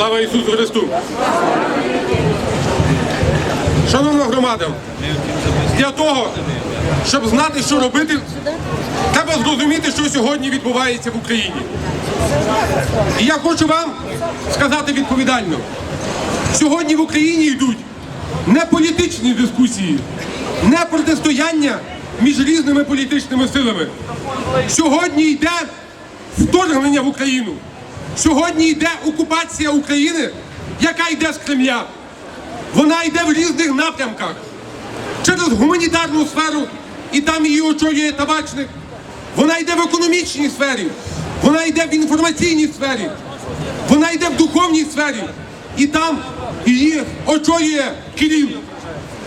Слава Ісусу Христу! Шановна громада, для того, щоб знати, що робити, треба зрозуміти, що сьогодні відбувається в Україні. І я хочу вам сказати відповідально: сьогодні в Україні йдуть не політичні дискусії, не протистояння між різними політичними силами. Сьогодні йде вторгнення в Україну. Сьогодні йде окупація України, яка йде з Кремля. Вона йде в різних напрямках через гуманітарну сферу, і там її очолює табачник. Вона йде в економічній сфері, вона йде в інформаційній сфері, вона йде в духовній сфері, і там її очолює Кирил.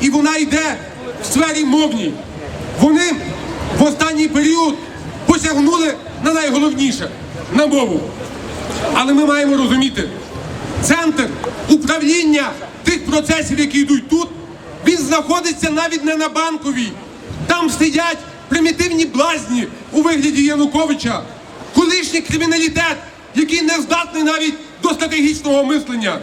І вона йде в сфері мовній. Вони в останній період посягнули на найголовніше на мову. Але ми маємо розуміти, центр управління тих процесів, які йдуть тут, він знаходиться навіть не на банковій. Там сидять примітивні блазні у вигляді Януковича, колишній криміналітет, який не здатний навіть до стратегічного мислення.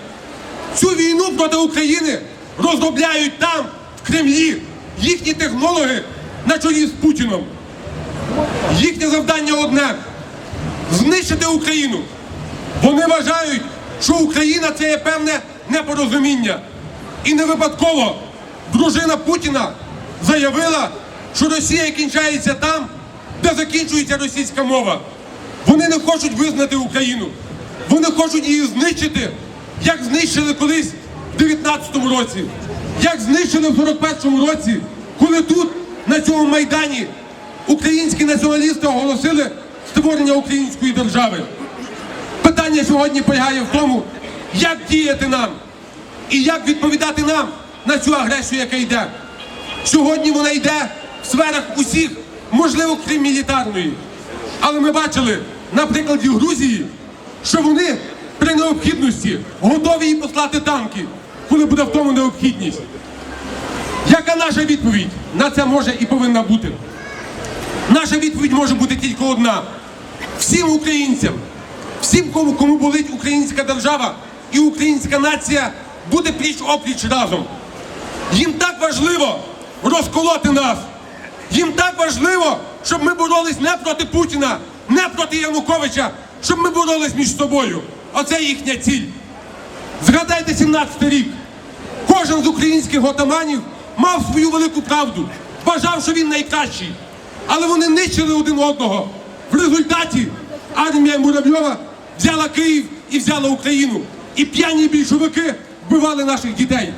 Цю війну проти України розробляють там, в Кремлі, їхні технологи на чолі з Путіном. Їхнє завдання одне знищити Україну. Вони вважають, що Україна це є певне непорозуміння. І не випадково дружина Путіна заявила, що Росія кінчається там, де закінчується російська мова. Вони не хочуть визнати Україну. Вони хочуть її знищити, як знищили колись в 19-му році, як знищили в 41-му році, коли тут, на цьому майдані, українські націоналісти оголосили створення української держави. Питання сьогодні полягає в тому, як діяти нам і як відповідати нам на цю агресію, яка йде. Сьогодні вона йде в сферах усіх, можливо, крім мілітарної. Але ми бачили на прикладі Грузії, що вони при необхідності готові їй послати танки, коли буде в тому необхідність. Яка наша відповідь на це може і повинна бути? Наша відповідь може бути тільки одна: всім українцям, всім, кому, болить українська держава і українська нація, буде пліч опліч разом. Їм так важливо розколоти нас. Їм так важливо, щоб ми боролись не проти Путіна, не проти Януковича, щоб ми боролись між собою. Оце їхня ціль. Згадайте 17 й рік. Кожен з українських отаманів мав свою велику правду, вважав, що він найкращий. Але вони нищили один одного. В результаті армія Муравйова взяла Київ і взяла Україну. І п'яні більшовики вбивали наших дітей.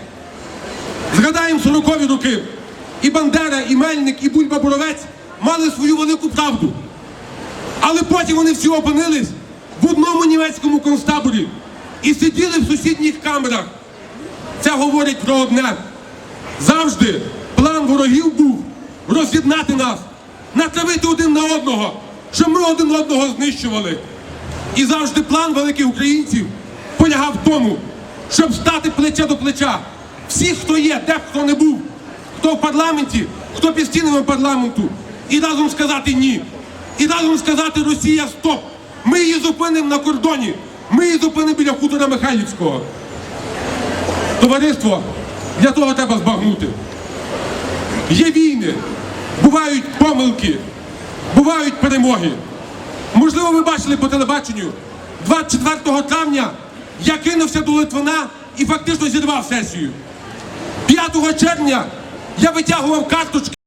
Згадаємо 40-ві роки. І Бандера, і Мельник, і Бульба Боровець мали свою велику правду. Але потім вони всі опинились в одному німецькому концтаборі і сиділи в сусідніх камерах. Це говорить про одне. Завжди план ворогів був роз'єднати нас, натравити один на одного, щоб ми один одного знищували. І завжди план великих українців полягав в тому, щоб стати плече до плеча. Всі, хто є, де б хто не був, хто в парламенті, хто під стінами парламенту, і разом сказати ні. І разом сказати Росія стоп. Ми її зупинимо на кордоні. Ми її зупинимо біля хутора Михайлівського. Товариство, для того треба збагнути. Є війни, бувають помилки, бувають перемоги. Можливо, ви бачили по телебаченню 24 травня я кинувся до Литвина і фактично зірвав сесію. 5 червня я витягував карточки.